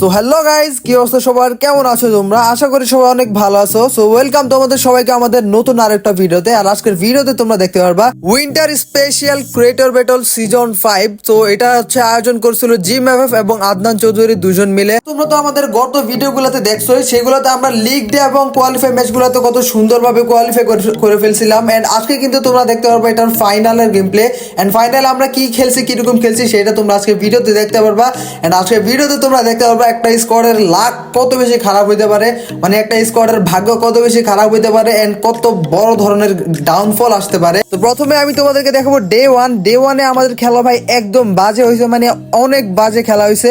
So hello guys কি অবস্থা সবার? কেমন আছো তোমরা? আশা করি সবাই অনেক ভালো আছো। সো ওয়েলকাম তোমাদের সবাইকে আমাদের নতুন আরেকটা ভিডিওতে। আর আজকের ভিডিওতে তোমরা দেখতে পারবা winter special creator battle season five তো এটা হচ্ছে আয়োজন করছিল জিম এফ এবং আদনান চৌধুরী দুজন মিলে। তোমরা তো আমাদের গত ভিডিওগুলোতে দেখছ সেগুলোতে আমরা লিগ ডে এবং কোয়ালিফাই ম্যাচ ম্যাচগুলোতে কত সুন্দরভাবে কোয়ালিফাই করে ফেলছিলাম। এন্ড আজকে কিন্তু তোমরা দেখতে পারবা এটার ফাইনালের গেম প্লে এন্ড ফাইনাল আমরা কি খেলছি, কীরকম খেলছি, সেটা তোমরা আজকে ভিডিওতে দেখতে পারবা। এন্ড আজকে ভিডিওতে তোমরা দেখতে পারবা একটা স্কোয়াডের লাক কত বেশি খারাপ হইতে পারে? মানে একটা স্কোয়াডের ভাগ্য কত বেশি খারাপ হইতে পারে? এন্ড কত বড় ধরনের ডাউনফল আসতে পারে? তো প্রথমে আমি তোমাদেরকে দেখাবো ডে ওয়ান ডে ওয়ানে আমাদের খেলা ভাই একদম বাজে হয়েছে মানে অনেক বাজে খেলা হয়েছে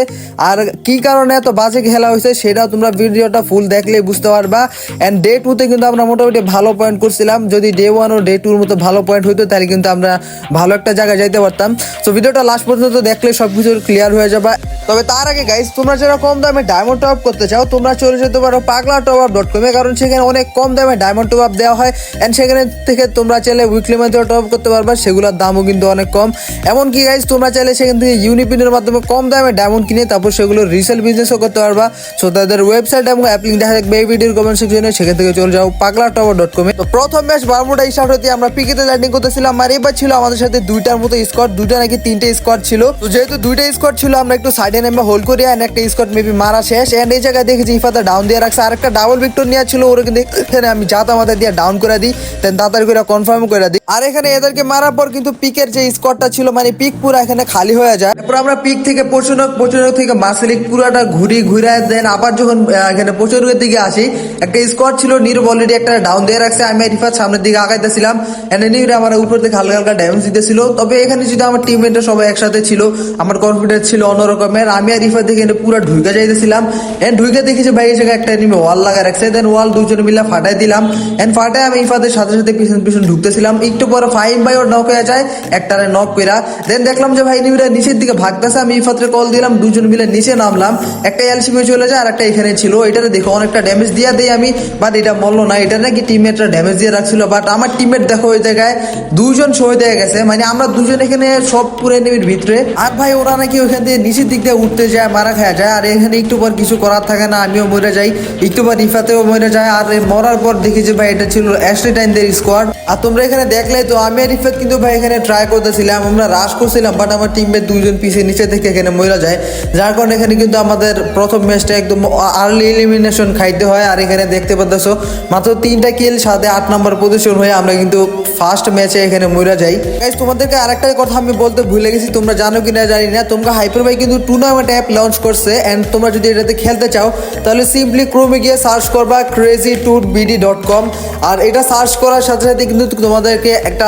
আর কি কারণে এত বাজে খেলা হয়েছে সেটাও তোমরা ভিডিওটা ফুল দেখলেই বুঝতে পারবা। এন্ড ডে টুতে কিন্তু আমরা মোটামুটি ভালো পয়েন্ট করছিলাম। যদি ডে ওয়ান ও ডে টুর মতো ভালো পয়েন্ট হইতো, তাহলে কিন্তু আমরা ভালো একটা জায়গায় যাইতে পারতাম। তো ভিডিওটা লাস্ট পর্যন্ত দেখলে সবকিছু ক্লিয়ার হয়ে যাবে। তবে তার আগে গাইস তোমরা যারা কম দামে ডায়মন্ড টপ করতে চাও, তোমরা চলে যেতে পারো পাগলা টপ আপ ডট কমে কারণ সেখানে অনেক কম দামে ডায়মন্ড টপ আপ দেওয়া হয় এন্ড সেখানে থেকে তোমরা চাইলে উইকলি মধ্যে টপ করতে পারবা, সেগুলোর দামও কিন্তু অনেক কম। এমনকি গাইস তোমরা চাইলে সেখান থেকে ইউনিপিনের মাধ্যমে কম দামে ডায়মন্ড কিনে তারপর সেগুলো রিসেল বিজনেসও করতে পারবা। সো তাদের ওয়েবসাইট এবং অ্যাপ লিঙ্ক দেখা থাকবে এই ভিডিওর কমেন্ট সেকশনে সেখান থেকে চলে যাও পাগলা টপ ডট কমে তো প্রথম ম্যাচ বারমুডা স্টার্ট হতে আমরা পিকেতে ল্যান্ডিং করতেছিলাম, আর এবার ছিল আমাদের সাথে দুইটার মতো স্কোয়াড দুইটা নাকি তিনটে স্কোয়াড ছিল। তো যেহেতু দুইটা স্কোয়াড ছিল, আমরা একটু সাইডে নেমে হোল্ড করি আর একটা স্কোয়াড মেবি মারা শেষ। এন্ড এই জায়গায় দেখেছি ইফাতে ডাউন দিয়ে রাখছে। আর একটা ডাবল ভিক্টর নেওয়া ছিল, ওরা কিন্তু এখানে আমি যা আমাদের দিয়ে ডাউন করে দিই। দেন তাড়াতাড়ি করে কনফার্ম করে দিই। আর এখানে এদেরকে মারার পর কিন্তু পিকের যে স্কোয়াডটা ছিল মানে পিক পুরো এখানে খালি হয়ে যায়। তারপর আমরা পিক থেকে পচনক পচনক থেকে মাসলিক পুরাটা ঘুরি ঘুরে দেন আবার যখন এখানে পচনকের দিকে আসি, একটা স্কোয়াড ছিল নির অলরেডি একটা ডাউন দিয়ে রাখছে। আমি রিফাত সামনের দিকে আগাইতেছিলাম। এন্ড নির আমার উপর থেকে হালকা হালকা ড্যামেজ দিতেছিল। তবে এখানে যদি আমার টিমমেটরা সবাই একসাথে ছিল, আমার কনফিডেন্স ছিল অন্যরকমের। আমি আর রিফাত দেখে পুরো ঢুকে যাইতেছিলাম। এন্ড ঢুকে দেখেছি ভাই এই জায়গায় একটা এনিমি ওয়াল লাগা রাখছে। দেন ওয়াল দুজন মিলে ফাটাই দিলাম। এন্ড ফাটাই আমি ইফাদের সাথে সাথে পিছন পিছন ঢুকতেছিলাম। একটু পরে ফাইম ভাই ওর নক হয়ে যায়, একটারে নক পেরা দেন দেখলাম যে ভাই এনিমিরা নিচের দিকে ভাগতেছে। আমি ইফাদের কল দিলাম দুজন মিলে নিচে নামলাম। একটা এলসিপি চলে যায় আর একটা এখানে ছিল। এটারে দেখো অনেকটা ড্যামেজ দিয়া দেই আমি বাট এটা মরলো না। এটা নাকি টিমমেটরা ড্যামেজ দিয়ে রাখছিল বাট আমার টিমমেট দেখো ওই জায়গায় দুজন শহীদ হয়ে গেছে। মানে আমরা দুজন এখানে সব পুরো এনিমির ভিতরে। আর ভাই ওরা নাকি ওখান দিয়ে নিচের দিক দিয়ে উঠতে যায়, মারা খাওয়া যায়। আর এখানে একটু পর কিছু করার থাকে না, আমিও মরে যাই। একটু পর রিফাতেও মরে যায়, আর মরার পর দেখি যে ভাই এটা ছিল অ্যাস্টেটাইনদের স্কোয়াড আর তোমরা এখানে দেখলে তো আমি আর রিফাত কিন্তু ভাই এখানে ট্রাই করতেছিলাম, আমরা রাশ করছিলাম বাট আমার টিমমেট দুইজন পিছিয়ে নিচে থেকে এখানে মরে যায়। যার কারণে এখানে কিন্তু আমাদের প্রথম ম্যাচটা একদম আর্লি এলিমিনেশন খাইতে হয়, আর এখানে দেখতে পাচ্ছ মাত্র তিনটা কিল সাথে আট নম্বর পজিশন হয়ে আমরা কিন্তু ফার্স্ট ম্যাচে এখানে মরে যাই। গাইজ তোমাদেরকে আরেকটা কথা আমি বলতে ভুলে গেছি, তোমরা জানো কি না জানি না, তোমরা হাইপার ভাই কিন্তু টুর্নামেন্ট অ্যাপ লঞ্চ করছে এন্ড তোমরা যদি এটাতে খেলতে চাও, তাহলে সিম্পলি ক্রোমে গিয়ে সার্চ করবা crazy tour BD dot com আর এটা সার্চ করার সাথে সাথে কিন্তু তোমাদেরকে একটা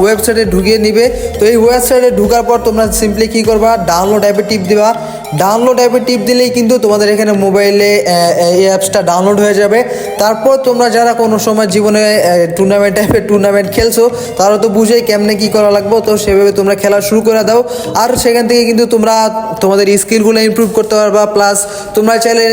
ওয়েবসাইটে ঢুকিয়ে নিবে। তো এই ওয়েবসাইটে ঢুকার পর তোমরা সিম্পলি কি করবা ডাউনলোড অ্যাপে টিপ দিবা। ডাউনলোড অ্যাপে টিপ দিলেই কিন্তু তোমাদের এখানে মোবাইলে এই অ্যাপসটা ডাউনলোড হয়ে যাবে। তারপর তোমরা যারা কোনো সময় জীবনে টুর্নামেন্ট অ্যাপে টুর্নামেন্ট খেলছো, তারা তো বুঝেই কেমনে কি করা লাগবে। তো সেভাবে তোমরা খেলা শুরু করে দাও। আর সেখান থেকে কিন্তু তোমরা তোমাদের স্কিলগুলো ইমপ্রুভ করতে পারবা। প্লাস তোমরা চাইলে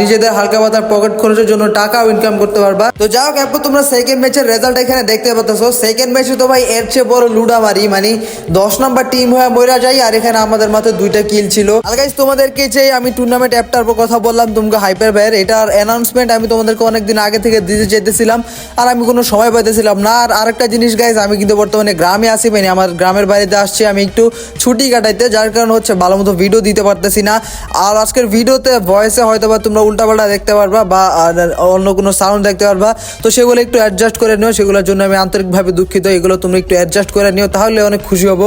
নিজেদের হালকা পাতার পকেট খরচের জন্য টাকাও ইনকাম করতে পারবা। তো যাই হোক, এরপর তোমরা সেকেন্ড ম্যাচের রেজাল্ট এখানে দেখতে পাচ্ছ সেকেন্ড ম্যাচে তো ভাই, এর চেয়ে বড় লুডা মারি মানে দশ নাম্বার টিম হয়ে মরা যাই, আর এখানে আমাদের মাত্র দুইটা কিল ছিল। আর তোমাদেরকে যে আমি টুর্নামেন্ট অ্যাপটার কথা বললাম তোমাকে হাইপার ভাইয়ের এটার অ্যানাউন্সমেন্ট আমি তোমাদেরকে অনেকদিন আগে থেকে দিতে যেতেছিলাম, আর আমি কোনো সময় পাইতেছিলাম না। আর আরেকটা জিনিস গাইজ আমি কিন্তু বর্তমানে গ্রামে আসি মানে আমার গ্রামের বাড়িতে আসছি, আমি একটু ছুটি কাটাইতে, যার কারণে হচ্ছে ভালো মতো ভিডিও দিতে পারতেছি না। আর আজকের ভিডিওতে ভয়েসে হয়তো বা তোমরা উল্টাপাল্টা দেখতে পারবা বা অন্য কোনো সাউন্ড দেখতে পারবা। তো সেগুলো একটু অ্যাডজাস্ট করে নিও, সেগুলোর জন্য আমি আন্তরিকভাবে দুঃখিত। এগুলো তুমি একটু অ্যাডজাস্ট করে নিও, তাহলে অনেক খুশি হব।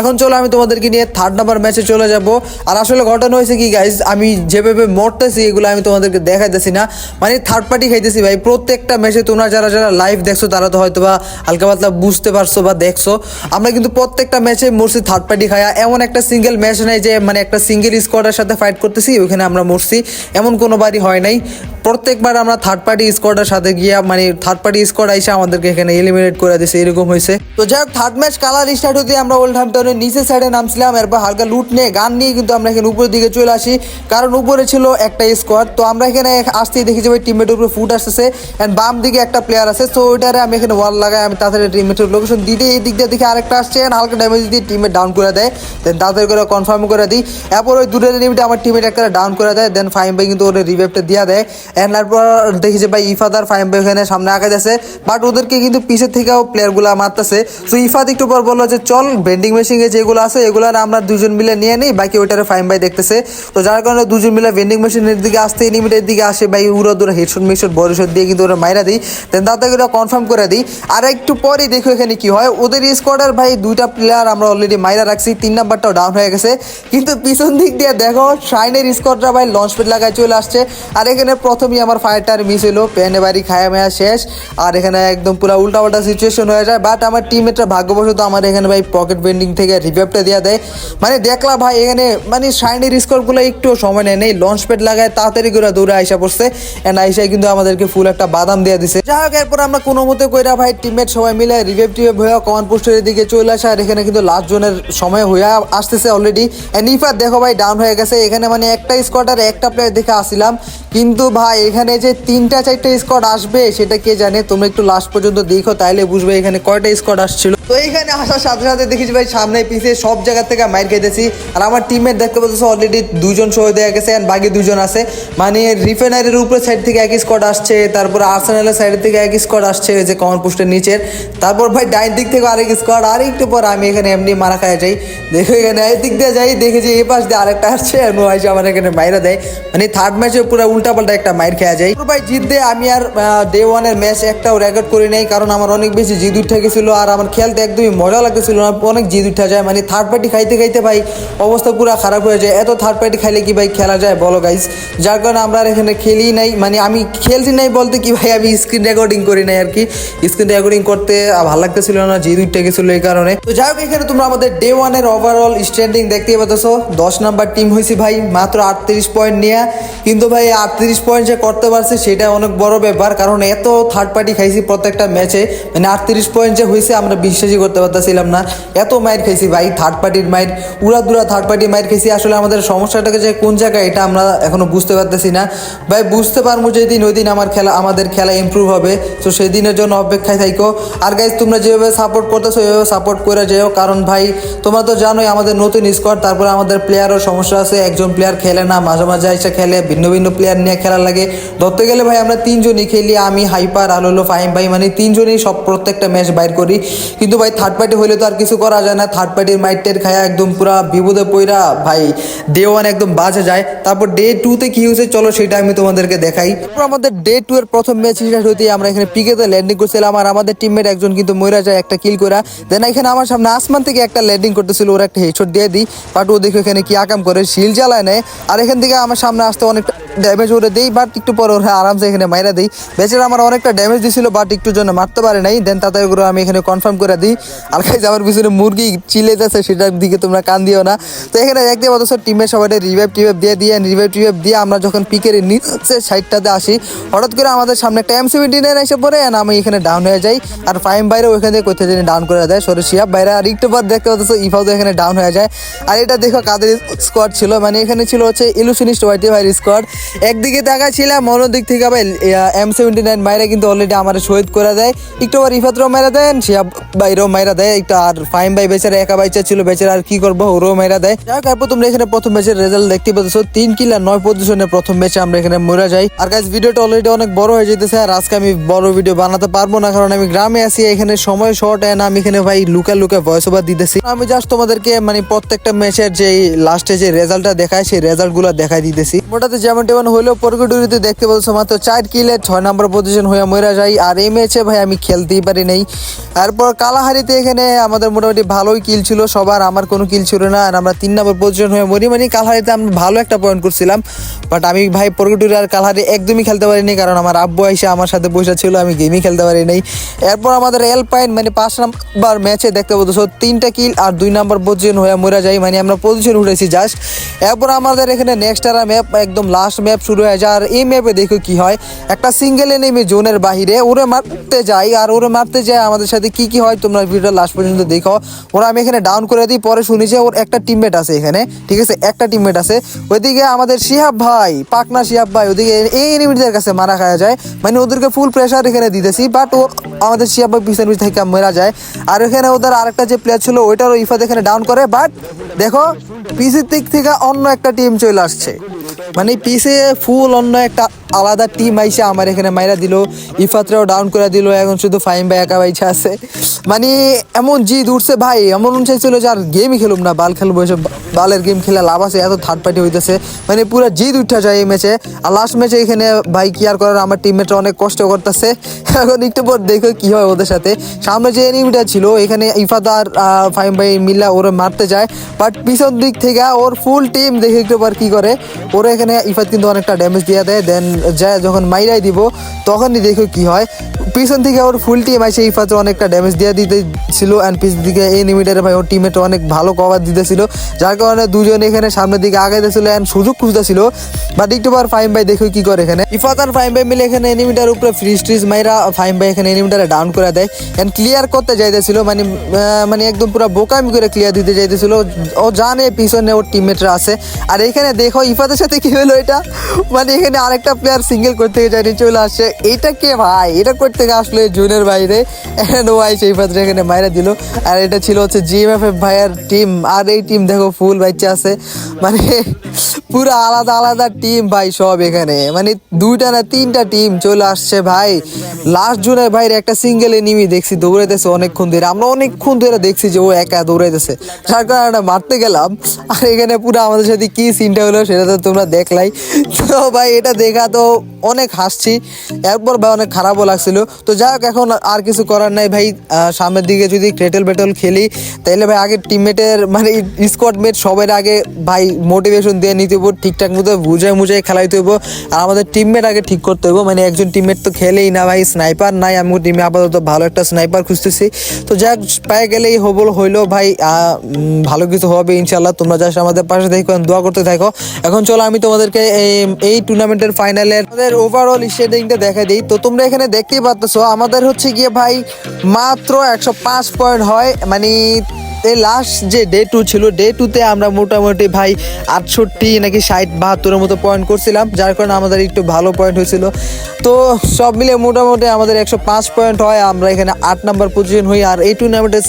এখন চলো আমি তোমাদেরকে নিয়ে থার্ড নাম্বার ম্যাচে চলে যাব। আর আসলে ঘটনা হয়েছে কি গাইজ আমি যেভাবে মরতেছি, এগুলো আমি তোমাদেরকে দেখাইতেছি না। মানে থার্ড পার্টি খাইতেছি ভাই। প্রত্যেকটা ম্যাচে তোমরা যারা যারা লাইভ দেখছ, তারা তো হয়তো বা হালকা পাতলা বুঝতে পারছ বা দেখছ। আমরা কিন্তু প্রত্যেকটা ম্যাচে মরছি থার্ড পার্টি খায়া। এমন একটা সিঙ্গেল ম্যাচ নাই যে মানে একটা সিঙ্গেল স্কোয়াডের সাথে ফাইট করতেছি ওইখানে আমরা মরছি। এমন কোনো বাড়ি হয় নাই। প্রত্যেকবার আমরা থার্ড পার্টি স্কোয়াডের সাথে গিয়ে মানে থার্ড পার্টি স্কোয়াড আইসা আমাদেরকে এখানে এলিমিনেট করে দিয়েছে এরকম হয়েছে তো যাই হোক থার্ড ম্যাচ কালার স্টার্ট হতে আমরা ওল্ড হ্যাম্পটনের নিচের সাইডে নামছিলাম, এরপর হালকা লুট নিয়ে, গান নিয়ে কিন্তু আমরা এখানে উপরের দিকে চলে আসি। কারণ উপরে ছিল একটা স্কোয়াড তো আমরা এখানে আসতেই দেখি যে ভাই টিমমেটের উপরে ফুট আসতেছে। এন্ড বাম দিকে একটা প্লেয়ার আছে, তো ওইটারে আমি এখানে ওয়াল লাগাই, আমি তাড়াতাড়ি টিমের লোকেশন দিতে, এই দিক দিয়ে দেখি আরেকটা আসছে, and হালকা ড্যামেজ দিয়ে টিমে ডাউন করে দেয়। দেন তাড়াতাড়ি করে কনফার্ম করে দিই। এরপর ওই দূরের এনিমিটা আমার টিমের একটা ডাউন করে দেয় দেন ফাইম ভাই কিন্তু ওদের রিভাইভটা দিয়ে দেয়। এন্ড তারপর দেখি যে ভাই ইফাদার ফাইম ভাই ওখানে সামনে আগে যাচ্ছে বাট ওদেরকে কিন্তু পিছের থেকেও প্লেয়ারগুলো মারতেছে। তো ইফাদ একটু পর বলল যে, চল বেন্ডিং মেশিনে যেগুলো আছে, এগুলো আমরা দুজন মিলে নিয়ে নিই, বাকি ওইটারে ফাইম ভাই দেখতেছে। তো যার কারণে দুজন মিলে ভেন্ডিং মেশিনের দিকে আসতে এনিমিটের দিকে আসে, ভাই উড়ো দূরে হেডশট মেশট বড় শট দিয়ে কিন্তু ওরা মাইরা দিই। দেন তাতে করে কনফার্ম করে দিই। আর একটু পরেই দেখো এখানে কি হয়। ওদের স্কোয়াডের ভাই দুইটা প্লেয়ার আমরা অলরেডি মাইরা রাখছি, তিন নাম্বারটাও ডাউন হয়ে গেছে। কিন্তু পিছন দিক দিয়ে দেখো শাইনের স্কোয়াডটা ভাই লঞ্চ প্যাড লাগায় চলে আসছে। আর এখানে প্রথমেই আমার ফায়ারটার মিস হলো প্যানে বাড়ি খায়া মেয়া শেষ। আর এখানে একদম পুরো উল্টাপাল্টা সিচুয়েশন হয়ে যায়। বাট আমার টিমেটটা ভাগ্যবশত আমার এখানে ভাই পকেট বেন্ডিং থেকে রিভাইভটা দেওয়া দেয় মানে দেখলাম ভাই এখানে মানে শাইনের স্কোরগুলো একটু সময় নেয় নেই। লঞ্চ প্যাড লাগায় তাড়াতাড়ি করে দৌড়ে আইসা পড়ছে। এন্ড আইসাই কিন্তু আমাদেরকে ফুল একটা বাদাম দিয়ে দিছে। যাই হোক, এরপর আমরা কোনো মতে কইরা ভাই টিমমেট সবাই মিলে রিভাইভ টিভাইভ হয়ে কমান পোস্টের দিকে চলে আসে। আর এখানে কিন্তু লাস্ট জোনের সময় হয়ে আসতেছে অলরেডি এন্ড ইফার দেখো ভাই ডাউন হয়ে গেছে। এখানে মানে একটা স্কোয়াড আর একটা প্লেয়ার দেখে আসছিলাম। কিন্তু ভাই, এখানে যে তিনটা চারটা স্কোয়াড আসবে, সেটা কে জানে? তোমরা একটু লাস্ট পর্যন্ত দেখো, তাইলে বুঝবে এখানে কয়টা স্কোয়াড আসছিল। তো এইখানে আসার সাথে সাথে দেখেছি ভাই, সামনে পিছিয়ে সব জায়গা থেকে মাইর খাইতেছি। আর আমার টিমের দেখতে পাচ্ছ অলরেডি দুজন শহীদ হয়ে গেছে আর বাকি দুজন আছে। মানে রিফাইনারির উপরে সাইড থেকে এক স্কোয়াড আসছে, তারপর আর্সেনালের সাইড থেকে এক স্কোয়াড আসছে যে কমন পোস্টের নিচের। তারপর ভাই, ডাইন দিক থেকে আরেক স্কোয়াড আর একটু পর আমি এখানে এমনি মারা খাই যাই। দেখো এখানে এই দিক দিয়ে যাই দেখেছি এই পাশ দিয়ে আরেকটা আসছে নো আমার এখানে মাইরা দেয়। মানে থার্ড ম্যাচে পুরো উল্টা পাল্টা একটা মাইর খেয়া যায়। ভাই জিত দিয়ে আমি আর ডে ওয়ানের ম্যাচ একটাও রেকর্ড করি নাই, কারণ আমার অনেক বেশি জিদ উঠে গেছিল আর আমার খেলতে একদমই মজা লাগতেছিল না, অনেক জিদ উঠে যায়। মানে থার্ড পার্টি খাইতে খাইতে ভাই অবস্থা পুরো খারাপ হয়ে যায়। এত থার্ড পার্টি খাইলে কি ভাই খেলা যায় বলো গাইজ যার কারণে আমরা আর এখানে খেলি নাই। মানে আমি খেলছি নাই বলতে কি ভাই, আমি স্ক্রিন রেকর্ডিং করি নাই আর কি। স্ক্রিন রেকর্ডিং করতে ভালো লাগতেছিল না, জিদ উঠে গেছিল এই কারণে। তো যাই হোক, এখানে তোমরা আমাদের ডে ওয়ানের ওভারঅল স্ট্যান্ডিং দেখতে পাচ্ছ দশ নাম্বার টিম হয়েছি ভাই, মাত্র আটত্রিশ পয়েন্ট নিয়ে। কিন্তু ভাই আটত্রিশ পয়েন্ট যে করতে পারছে, সেটা অনেক বড় ব্যাপার, কারণ এত থার্ড পার্টি খাইছি প্রত্যেকটা ম্যাচে মানে আটত্রিশ পয়েন্ট যে হয়েছে আমরা বিশ্বাসই করতে পারতেছিলাম না। এত মাইর খাইছি ভাই থার্ড পার্টির মাইর, উড়া দুরা থার্ড পার্টি মাইর খাইছি। আসলে আমাদের সমস্যাটাকে যে কোন জায়গায়, এটা আমরা এখনও বুঝতে পারতেছি না। ভাই, বুঝতে পারব যেদিন ওই দিন আমার খেলা, আমাদের খেলা ইমপ্রুভ হবে। তো সেই দিনের জন্য অপেক্ষায় থাইকো। আর গাইজ তোমরা যেভাবে সাপোর্ট করতেছো, ওইভাবে সাপোর্ট করে যেও। কারণ ভাই, তোমরা তো জানোই আমাদের নতুন স্কোয়াড তারপরে আমাদের প্লেয়ারও সমস্যা আছে। একজন প্লেয়ার খেলে না, মাঝে মাঝে এসে খেলে, ভিন্ন ভিন্ন প্লেয়ার নিয়ে খেলা লাগে। ধরতে গেলে ভাই, আমরা তিনজনই খেলি, আমি, হাইপার আলোলো ফাইম ভাই মানে তিনজনই সব প্রত্যেকটা ম্যাচ বাইর করি। কিন্তু ভাই থার্ড পার্টি হইলে তো আর কিছু করা যায় না থার্ড পার্টির মাইট মাইটের খায়া একদম পুরা বিপদে পইরা ভাই ডে ওয়ান একদম বাজে যায়। তারপর ডে টুতে কি হয়েছে, চলো সেটা আমি তোমাদেরকে দেখাই। আমাদের ডে টু এর প্রথম ম্যাচ স্টার্ট হইতে আমরা এখানে পিকেতে ল্যান্ডিং করছিলাম, আর আমাদের টিমমেট একজন কিন্তু মইরা যায় একটা কিল করা দেন এখানে আমার সামনে আসমান থেকে একটা ল্যান্ডিং করতেছিল, ওরা একটা হেডশট দিয়ে দিই। বাট ও দেখো এখানে কি আকাম করে শিল জ্বালায় নেয়। আর এখান থেকে আমার সামনে আসতে অনেকটা ড্যামেজ ওরে দেই বাট একটু পর ওরা আরামসে এখানে মাইরা দিই। বেচারা আমার অনেকটা ড্যামেজ দিছিল বাট একটু জন্য মারতে পারে নাই। দেন তাতে করে আমি এখানে কনফার্ম করে দিই। আর খাইছে আমার পিছনে মুরগি চিলে যাচ্ছে, সেটার দিকে তোমরা কান দিও না। তো এখানে দেখতে পাচ্ছ টিমের সবাই রিভাইভ টিভাইভ দিয়ে দিয়ে রিভাইভ টিভাইভ দিয়ে আমরা যখন পিকের নিচে সাইডটাতে আসি, হঠাৎ করে আমাদের সামনে একটা এম সেভেন্টিনের এসে পড়ে, and আমি এখানে ডাউন হয়ে যাই। আর ফাইম বাইরে ওইখান থেকে কোথায় জানি ডাউন করে দেয় সরে শিয়াব বাইরে আর একটু পর দেখতে পাচ্ছ, ইফাও তো এখানে ডাউন হয়ে যায়। আর এটা দেখো কাদের স্কোয়াড ছিল মানে এখানে ছিল হচ্ছে ইলুশনিস্ট ওয়াইটি ভাইয়ের স্কোয়াড একদিকে তাকাইছিলাম অন্যদিক থেকে ভাই এম সেভেন্টি নাইন মাইরা কিন্তু অলরেডি আমার শহীদ করে দেয়। একটু আবার ইফাতরাও মাইরা দেন শিয়াব বাইরেও মাইরা দেয় একটু আর ফাইম ভাই বেচারা একা বাইচা ছিল বেচারা আর কি করব ওরও মাইরা দেয়। যাই হোক, তারপর তোমরা এখানে প্রথম ম্যাচের রেজাল্ট দেখতে পাচ্ছ তিন কিল নয় পজিশনে প্রথম ম্যাচে আমরা এখানে মরা যাই। আর গাছ ভিডিওটা অলরেডি অনেক বড় হয়ে যেতেছে আর আজকে আমি বড় ভিডিও বানাতে পারব না কারণ আমি গ্রামে আছি এখানে সময় শর্ট এন্ড আমি এখানে ভাই লুকা লুকা ভয়েস ওভার দিতেছি। আমি জাস্ট তোমাদেরকে মানে প্রত্যেকটা ম্যাচের যে লাস্টে যে রেজাল্টটা দেখায় সেই রেজাল্টগুলো দেখাই দিতেছি। মোটাতে যেমন টেমন হলেও পরগডুরিতে দেখতে পাচ্ছ মাত্র চার কিলে ছয় নম্বর পজিশন হয়ে মরা যাই আর এই ম্যাচে ভাই আমি খেলতেই পারি নাই। তারপর কালাহারিতে এখানে আমাদের মোটামুটি ভালোই কিল ছিল, সবার আমার কোনো কিল ছিল না। আর আমরা তিন নম্বর পজিশন হয়ে মরি মানে কালাহারিতে আমি ভালো একটা পয়েন্ট করছিলাম। বাট আমি ভাই পরগটুরি আর কালাহারি একদমই খেলতে পারিনি, কারণ আমার আব্বু এসে আমার সাথে বসে ছিল, আমি গেমই খেলতে পারি নাই। এরপর আমাদের এল পয়েন্ট মানে পাঁচ নাম্বার ম্যাচে দেখতে পাচ্ছ, তিনটা কিল আর দুই নম্বর পজিশন হয়ে মরা যাই মানে আমরা পজিশন উঠেছি জাস্ট এরপর আমাদের এখানে নেক্সট আর ম্যাপ একদম লাস্ট ম্যাপ শুরু হয়ে যায়। আর এই ম্যাপে দেখো কি হয়? একটা সিঙ্গেল এনিমি জোনের বাহিরে ওরে মারতে যায়। আর ওরে মারতে যায় আমাদের সাথে কি কি হয় তোমরা ভিডিওটা লাস্ট পর্যন্ত দেখো। ওরা আমি এখানে ডাউন করে দিই, পরে শুনি যে ওর একটা টিমমেট আছে এখানে। ঠিক আছে? একটা টিমমেট আছে। ওইদিকে আমাদের শিহাব ভাই, পাকনা শিহাব ভাই, ওদিকে এই এনিমিদের কাছে মারা খাওয়া যায়। মানে ওদেরকে ফুল প্রেশার এখানে দিতেছি বাট ও আমাদের শিহাব ভাই পিছন পিছন থেকে মেরা যায়। আর এখানে ওদের আরেকটা যে প্লেয়ার ছিল, ওইটারও ইফাত এখানে ডাউন করে বাট দেখো, পিসির দিক থেকে অন্য একটা টিম চলে আসছে। মানে পিসে ফুল অন্য একটা আলাদা টিম আইসে আমার এখানে মাইরা দিল ইফাতরাও ডাউন করে দিল, এখন শুধু ফাইম ভাই একা বাইছে আছে। মানে এমন জিদ উঠছে ভাই, এমন চাইছিল যে আর গেমই খেলুম না বাল খেলব এসব বালের গেম খেলে লাভ আছে, এত থার্ড পার্টি হইতেছে। মানে পুরো জিদ উঠা যায় এই ম্যাচে আর লাস্ট ম্যাচে এখানে ভাই কি আর করার, আমার টিমমেটরা অনেক কষ্ট করতেছে। এখন একটু পর দেখো কি হয় ওদের সাথে। সামনে যে এনিমিটা ছিল, এখানে ইফাত আর ফাহিম ভাই মিল্লা ওরে মারতে যায়। বাট পিছন দিক থেকে ওর ফুল টিম দেখে একটু পর কি করে, ওরা এখানে ইফাত কিন্তু অনেকটা ড্যামেজ দিয়ে দেয়। দেন যায় যখন মাইরাই দিব, তখনই দেখো কি হয়। পিছন থেকে ওর ফুল টিম আসে ইফাতের অনেকটা ড্যামেজ দিয়ে দিতে ছিল অ্যান্ড পিছন দিকে এই নিমিটারে ভাই, ওর টিমেট অনেক ভালো কভার দিতেছিল। যার কারণে দুজন এখানে সামনের দিকে আগাইতেছিল অ্যান্ড সুযোগ খুঁজতেছিল। বাট একটু বার ফাইম ভাই দেখো কি করে এখানে। ইফাত আর ফাইম ভাই মিলে এখানে এনিমিটার উপরে ফ্রি স্ট্রিজ মাইরা ফাইম ভাই এখানে এনিমিটারে ডাউন করে দেয়। অ্যান্ড ক্লিয়ার করতে যাইতেছিল মানে মানে একদম পুরো বোকামি করে ক্লিয়ার দিতে যাইতেছিল। ও জানে পিছনে ওর টিমমেটরা আছে। আর এখানে দেখো ইফাতের কি হলো এটা? মানে এখানে আরেকটা প্লেয়ার সিঙ্গেল করতে যায়নি, চলে আসছে এটা কে ভাই? এটা করতে গিয়ে আসলে জুনের বাইরে। এন্ড ওয়াই সেই পাত্রে এখানে মাইরা দিল। আর এটা ছিল হচ্ছে জিএমএফ ভাইয়ের টিম আর এই টিম দেখো ফুল বাচ্চা আছে। মানে পুরো আলাদা আলাদা টিম ভাই সব এখানে। মানে দুইটা না তিনটা টিম চলে আসছে ভাই। লাস্ট জুনের বাইরে একটা সিঙ্গেল এনিমি দেখছি, দৌড়াইতেছে অনেকক্ষণ ধরে। আমরা অনেকক্ষণ ধরে দেখছি যে ও একা দৌড়াইতেছে। যার কারণে মারতে গেলাম। আর এখানে পুরো আমাদের সাথে কি সিনটা হলো সেটা তো তোমরা দেখলাই। তো ভাই, এটা দেখা তো অনেক হাসছি। এরপর ভাই অনেক খারাপও লাগছিল। তো যাই হোক, এখন আর কিছু করার নাই ভাই। সামনের দিকে যদি ক্রেটেল বেটল খেলি তাহলে ভাই আগে টিমমেটের মানে স্কোয়াড মেট সবার আগে ভাই মোটিভেশন দিয়ে নিতে হইব, ঠিকঠাক মতো বুঝাই মুঝাই খেলাইতে হইব। আর আমাদের টিমমেট আগে ঠিক করতে হইব। মানে একজন টিমমেট তো খেলেই না ভাই স্নাইপার নাই। আমি টিমে আপাতত ভালো একটা স্নাইপার খুঁজতেছি। তো যাক পায়ে গেলেই হবল হইল ভাই। ভালো কিছু হবে ইনশাল্লাহ তোমরা জাস্ট আমাদের পাশে দেখো দোয়া করতে থাকো। এখন চলো আমি তোমাদেরকে এই- টুর্নামেন্টের ফাইনালের আমাদের ওভারঅল স্টেডিংটা দেখা দিই। তো তোমরা এখানে দেখতেই পাচ্ছ আমাদের হচ্ছে গিয়ে ভাই মাত্র একশো পাঁচ পয়েন্ট হয় মানে এই লাস্ট যে ডে টু ছিল ডে টুতে আমরা মোটামুটি ভাই আটষট্টি নাকি ষাট, বাহাত্তরের মতো পয়েন্ট করছিলাম, যার কারণে আমাদের একটু ভালো পয়েন্ট হয়েছিল। তো সব মিলে মোটামুটি আমাদের একশো পাঁচ পয়েন্ট হয়, আমরা এখানে আট নাম্বার পজিশন হই, আর এই টুর্নামেন্টে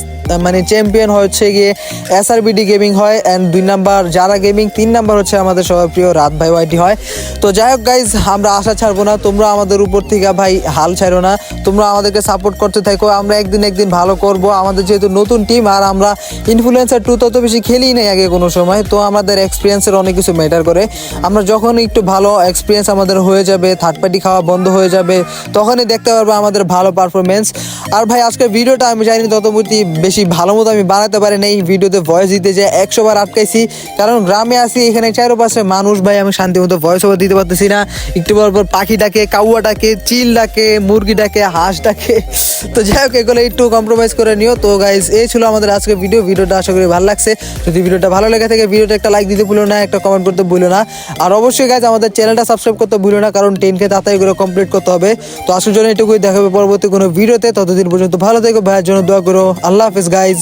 মানে চ্যাম্পিয়ন হচ্ছে গিয়ে এস আর এসআরবিডি গেমিং হয় অ্যান্ড দুই নাম্বার যারা গেমিং তিন নাম্বার হচ্ছে আমাদের সবার প্রিয় রাত ভাই ওয়াইটি হয়। তো যাই হোক গাইজ আমরা আশা ছাড়বো না, তোমরা আমাদের উপর থেকে ভাই হাল ছাড়ো না, তোমরা আমাদেরকে সাপোর্ট করতে থাকো, আমরা একদিন একদিন ভালো করব, আমাদের যেহেতু নতুন টিম আর আমরা ইনফ্লুয়েন্সার টু তত বেশি খেলি নাই আগে কোনো সময়। তো আমাদের এক্সপিরিয়েন্সের অনেক কিছু ম্যাটার করে। আমরা যখন একটু ভালো এক্সপিরিয়েন্স আমাদের হয়ে যাবে থার্ড পার্টি খাওয়া বন্ধ হয়ে যাবে, তখনই দেখতে পারব আমাদের ভালো পারফরমেন্স আর ভাই, আজকের ভিডিওটা আমি জানি ততমতি বেশি ভালো মতো আমি বানাতে পারি না এই ভিডিওতে ভয়েস দিতে যে একশো বার আটকাইছি। কারণ গ্রামে আসি এখানে চারপাশে মানুষ ভাই, আমি শান্তি মতো ভয়েস ওভার দিতে পারতেছি না। একটু পর পর পাখি ডাকে, কাউয়া ডাকে, চিল ডাকে, মুরগি ডাকে, হাঁস ডাকে। তো যাই হোক, এগুলো একটু কম্প্রোমাইজ করে নিও। তো গাইজ এই ছিল আমাদের আজকের ভিডিও ভিডিওটা আশা করি ভালো লাগছে। যদি ভিডিওটা ভালো লেগে থাকে ভিডিওটা একটা লাইক দিতে ভুলো না, একটা কমেন্ট করতে ভুলো না। আর অবশ্যই গাছ আমাদের চ্যানেলটা সাবস্ক্রাইব করতে ভুলো না, কারণ টেনকে তাড়াতাড়ি করে কমপ্লিট করতে হবে। তো আসার জন্য এটুকুই দেখাবে পরবর্তী কোনো ভিডিওতে। ততদিন পর্যন্ত ভালো থেকো, ভাইয়ের জন্য দোয়া করো। আল্লাহ হাফিজ গাইজ